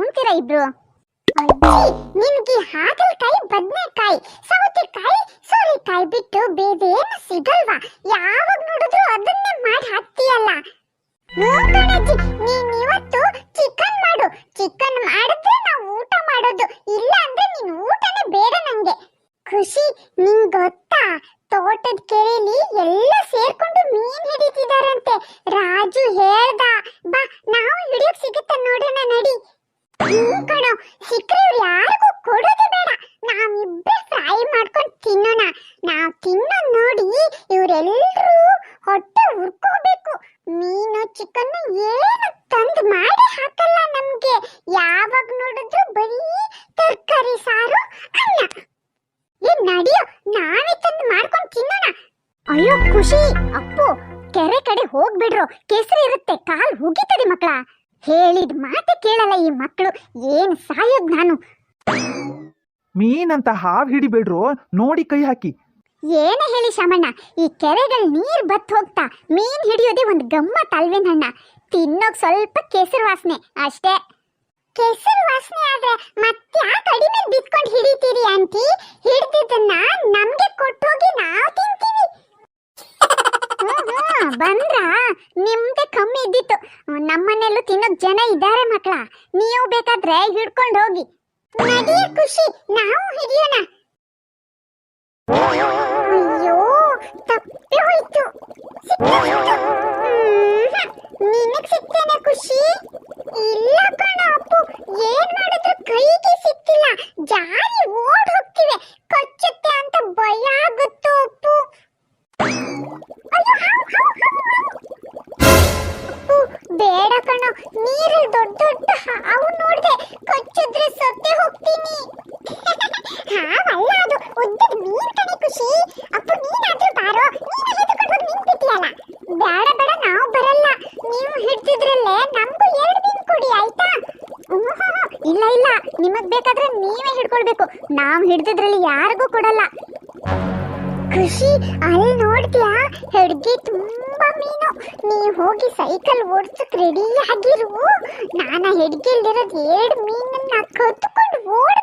ಉಣ್ತೀರಾ ಇಬ್ರು? ನಿಮ್ಗೆ ಹಾಗಲಕಾಯಿ ಬದನೆಕಾಯಿ, ಸೌತೆಕಾಯಿ, ಸೋರೆಕಾಯಿ ಬಿಟ್ಟು ಬೇರೇನು ಸಿಗಲ್ವಾ? ಯಾವಾಗ ನೋಡಿದ್ರು ಅದನ್ನೇ ಮಾಡಿ ಹಾಕ್ತೀಯಲ್ಲ ಹ್ಞೂ ಕಣಜ್ಜಿ ನೀನ್ ಇವತ್ತು ಚಿಕನ್ ಮಾಡು. ಚಿಕನ್ ಮಾಡಿದ್ರೆ ನಾವು ಊಟ ಮಾಡೋದು. ಇಲ್ಲ ಅಂದ್ರೆ ನೀನ್ ಊಟನೇ ಬೇಡ ನಂಗೆ. ಖುಷಿ, ನಿಂಗ್ ಗೊತ್ತಾ? ತೋಟದ ಕೆರೆಯಲ್ಲಿ ಎಲ್ಲ ಸೇರ್ಕೊಂಡು ಮೀನ್ ಹಿಡಿತಿದಾರಂತೆ ರಾಜು ಹೇಳ್ದ ಬಾ ನಾವು ಹಿಡಿಯೋಕ್ ಸಿಗುತ್ತ ನೋಡೋಣ ನಡಿ ಹ್ಞೂ ಕಣೋ ಸಿಕ್ಕರೆ ಇವ್ರು ಯಾರಿಗೂ ಕೊಡೋದೇ ಬೇಡ ನಾವಿಬ್ರೇ ಫ್ರೈ ಮಾಡ್ಕೊಂಡು ತಿನ್ನೋಣ ನಾವ್ ತಿನ್ನೋದ್ ನೋಡಿ ಇವರೆಲ್ಲರೂ ಹೊಟ್ಟೆ ಉರ್ಕೋಬೇಕು. ಮೀನು ಚಿಕನ್ ಏನು ತಂದು ಮಾಡಿ ಹಾಕಲ್ಲ ನಮ್ಗೆ. ಯಾವಾಗ ನೋಡಿದ್ರು ಬರೀ ತರಕಾರಿ, ಸಾರು, ಅನ್ನ. ಏನ್ ನಡಿಯೋ? ನಾವೇ ತಂದು ಮಾಡ್ಕೊಂಡು ತಿನ್ನೋಣ. ಅಯ್ಯೋ, ಖುಷಿ. ಅಪ್ಪು, ಕೆರೆ ಕಡೆ ಹೋಗ್ಬಿಡ್ರು. ಕೆಸರು ಇರುತ್ತೆ. ಕಾಲ್ ಹುಗಿತದೆ ಮಕ್ಕಳ. ಹೇಳಿದ ಮಾತೆ ಕೇಳಲ್ಲ ಈ ಮಕ್ಕಳು. ಏನ್ ಸಾಯೋದ್ ನಾನು? ಮೀನಂತ ಹಾವ್ ಹಿಡಿಬೇಡ್ರು. ನೋಡಿ ಕೈ ಹಾಕಿ. ಏನೇ ಹೇಳಿ ಶಮಣ್ಣ ಈ ಕೆರೆಗಳು ನೀರು ಬತ್ ಹೋಗ್ತಾ ಮೀನ್ ಹಿಡಿಯೋದೇ ಒಂದು ಗಮ್ಮತ್ ಅಲ್ವೇನಣ್ಣ ತಿನ್ನೋಕ್ ಸ್ವಲ್ಪ ಕೆಸರು ವಾಸನೆ, ಅಷ್ಟೇ. ಕೆಸರು ವಾಸನೆ ಆದ್ರೆ ಮತ್ತೆ ಆ ಕಡಿಮೆ ಬಿತ್ಕೊಂಡು ಹಿಡಿತೀರಿ ಆಂಟಿ? ಹಿಡ್ದಿದ್ದನ್ನ ನಮ್ಗೆ ಕೊಟ್ಟೋಗಿ ನಾವು ತಿಂತೀವಿ. ಬಂದ್ರಾ? ನಿಮ್ದೆ ಕಮ್ಮಿ ಇದ್ದಿತ್ತು. ನಮ್ಮನೆಲ್ಲೂ ತಿನ್ನೋಕ್ ಜನ ಇದ್ದಾರೆ ಮಕ್ಕಳ ನೀವು ಬೇಕಾದ್ರೆ ಹಿಡ್ಕೊಂಡು ಹೋಗಿ. ನಡಿಯ ಖುಷಿ, ನಾವು ಹಿಡಿಯೋಣ. ಅಯ್ಯೋ, ತಪ್ಪಿ ಹೋಯ್ತು. ನಿನಗ್ ಸಿಕ್ತೇನೆ ಖುಷಿ? ಇಲ್ಲ ಕಣ ಅಪ್ಪು, ಏನ್ ಮಾಡಿದ್ರು ಕೈಗೆ ಸಿಕ್ತಿಲ್ಲ ಜಾರಿ ಓಡ್ ಹೋಗ್ತಿವೆ. ಕಚ್ಚುತ್ತೆ ಅಂತ ಭಯ ಆಗುತ್ತೋ ಅಪ್ಪು. ಬೇಡ ಕಣ. ನೀರಲ್ಲಿ ದೊಡ್ಡ ದೊಡ್ಡ ಹಾವು ನೋಡಿದೆ ಕಚ್ಚಿದ್ರೆ ಸತ್ತೆ ಹೋಗ್ತೀನಿ. ಹಾವಲ್ಲ ಅದು ಉದ್ದದ ಮೀನ್ ಕಣೆ ಖುಷಿ. ಅಪ್ಪ, ನೀನಾದ್ರೂ ಬಾರೋ ನೀನು ಹಿಡ್ಕೊಂಡು ಹೋಗಿ ಮೀನ್ ಬೇಡ ಬೇಡ, ನಾವು ಬರಲ್ಲ. ನೀವು ಹಿಡ್ತಿದ್ರಲ್ಲೇ ನಮಗೂ ಎರಡು ಮೀನ್ ಕೊಡಿ, ಆಯ್ತಾ. ಇಲ್ಲ ಇಲ್ಲ, ನಿಮಗ್ ಬೇಕಾದ್ರೆ ನೀವೇ ಹಿಡ್ಕೊಳ್ಬೇಕು. ನಾವು ಹಿಡ್ದಿದ್ರಲ್ಲಿ ಯಾರಿಗೂ ಕೊಡಲ್ಲ. ಖುಷಿ, ಅಲ್ಲಿ ನೋಡ್ತೀಯಾ? ಹೆಡ್ಗೆ ತುಂಬಾ ಮೀನು. ನೀ ಹೋಗಿ ಸೈಕಲ್ ಓಡ್ಸಕ್ ರೆಡಿ ಆಗಿರು. ನಾನ ಹೆಡ್ಗೆಲ್ದಿರೋದ್ ಎರಡು ಮೀನನ್ನ ಕತ್ಕೊಂಡು ಓಡ್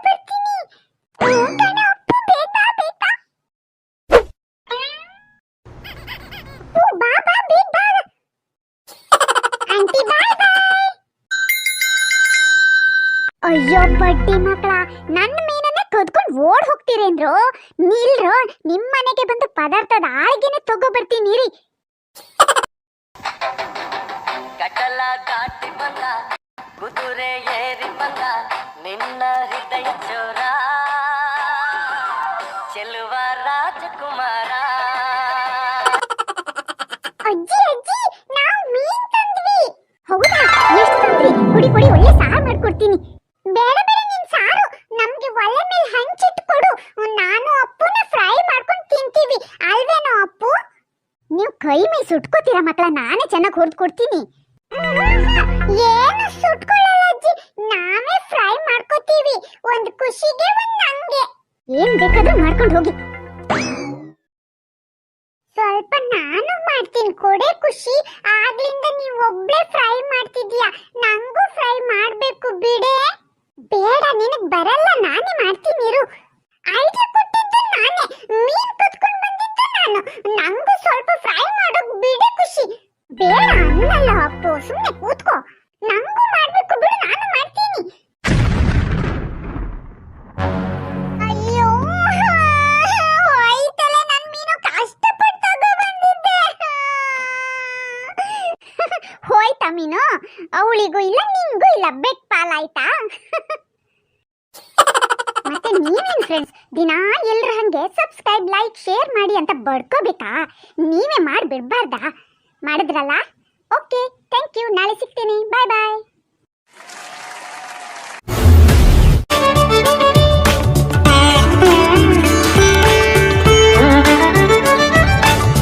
ಅಯ್ಯೋ ಬಡ್ಡಿ ಮಕ್ಕಳ ನನ್ನ ಮೀನನ್ನ ಕದ್ಕೊಂಡು ಓಡ್ ಹೋಗ್ತೀರೇನ್ರು ನಿಲ್ರು ನಿಮ್ ಮನೆಗೆ ಬಂದು ಪದಾರ್ಥದ ಆಳ್ಗೆನೆ ತಗೋ ಬರ್ತೀನಿ ರೀ ಕಟಲ ದಾಟಿ ಬಂದ ಕುದುರೆ ಏರಿ ಬಂದ ನಿನ್ನ ಹೃದಯ ಚೋರ. ಚೆಲುವ ರಾಜಕುಮಾರ. ಅಜ್ಜಿ ಅಜ್ಜಿ ನಾವು ಮೀನ್ ತಂದ್ವಿ. ಹೌದಾ? ಎಷ್ಟು ತಂದ್ರಿ? ಕುಡಿ ಕುಡಿ ಒಳ್ಳೆ ಸಾರು ಮಾಡ್ಕೊಡ್ತೀನಿ ಬೇಡ ಬೇಡ ನಿನ್ ಸಾರು ನಮ್ಗೆ ಒಲೆ ಮೇಲೆ ಹಂಚಿಟ್ಟು ಕೊಡು ನಾನು ಅಪ್ಪುನ ಫ್ರೈ ಮಾಡ್ಕೊಂಡು ತಿಂತೀವಿ ಅಲ್ವೇನೋ ಅಪ್ಪು ನೀವು ಕೈ ಮೇಲೆ ಸುಟ್ಕೋತೀರಾ ಮಕ್ಕಳ ನಾನೇ ಚೆನ್ನಾಗಿ ಹುರಿದು ಕೊಡ್ತೀನಿ. ಏನು ಸುಟ್ಕೊಳ್ಳಲ್ಲ ಅಜ್ಜಿ. ನಾವೇ ಫ್ರೈ ಮಾಡ್ಕೋತೀವಿ. ಒಂದು ಖುಷಿಗೆ ಒಂದು ನಂಗೆ ಏನ್ ಬೇಕಾದ್ರೂ ಮಾಡ್ಕೊಂಡು ಹೋಗಿ. ಸ್ವಲ್ಪ ನಾನು ಮಾಡ್ತೀನಿ. ಕೊಡೆ ಖುಷಿ. ಆಗ್ಲಿಂದ ನೀವು ಒಬ್ಳೆ ಫ್ರೈ ಮಾಡ್ತಿದ್ಯಾ ನಂಗೂ ಫ್ರೈ ಮಾಡ್ಬೇಕು ಬಿಡೆ. ಬೇಡ, ನಿನಗ್ ಬರಲ್ಲ. ನಾನೇ ಮಾಡ್ತೀನಿ ಇರು. ಐಡಿಯಾ ಕೊಟ್ಟಿದ್ದು ನಾನೇ. ಮೀನ್ ಕುತ್ಕೊಂಡ್ ಬಂದಿದ್ದು ನಾನು. ನಂಗೂ ಸ್ವಲ್ಪ ಅನ್ನಲ್ಲ ಅಪ್ಪು ಸುಮ್ಮನೆ ಕೂತ್ಕೋ ನಂಗೂ ಮಾಡ್ಬೇಕು ಬಿಡು ನಾನು ಮಾಡ್ತೀನಿ ಅಯ್ಯೋ ಹೋಯ್ತಲ್ಲ ನನ್ ಮೀನು ಕಷ್ಟಪಟ್ಟು ಬಂದಿದ್ದೆ ಹೋಯ್ತಾ ಮೀನು ಅವಳಿಗೂ ಇಲ್ಲ ನಿಂಗೂ ಇಲ್ಲ ಬೆಟ್ ಪಾಲಾಯ್ತಾ ಮತ್ತೆ ನೀವೇನ್ ಫ್ರೆಂಡ್ಸ್ ದಿನಾ ಎಲ್ರ ಹಂಗೆ ಸಬ್ಸ್ಕ್ರೈಬ್ ಲೈಕ್ ಶೇರ್ ಮಾಡಿ ಅಂತ ಬಡ್ಕೋಬೇಕಾ ನೀವೇ ಮಾಡಿ ಬಿಡ್ಬಾರ್ದಾ ಮಾಡಿದ್ರಲ್ಲ? ಓಕೆ ಥ್ಯಾಂಕ್ ಯು ನಾಳೆ ಸಿಗ್ತೀನಿ. ಬಾಯ್ ಬಾಯ್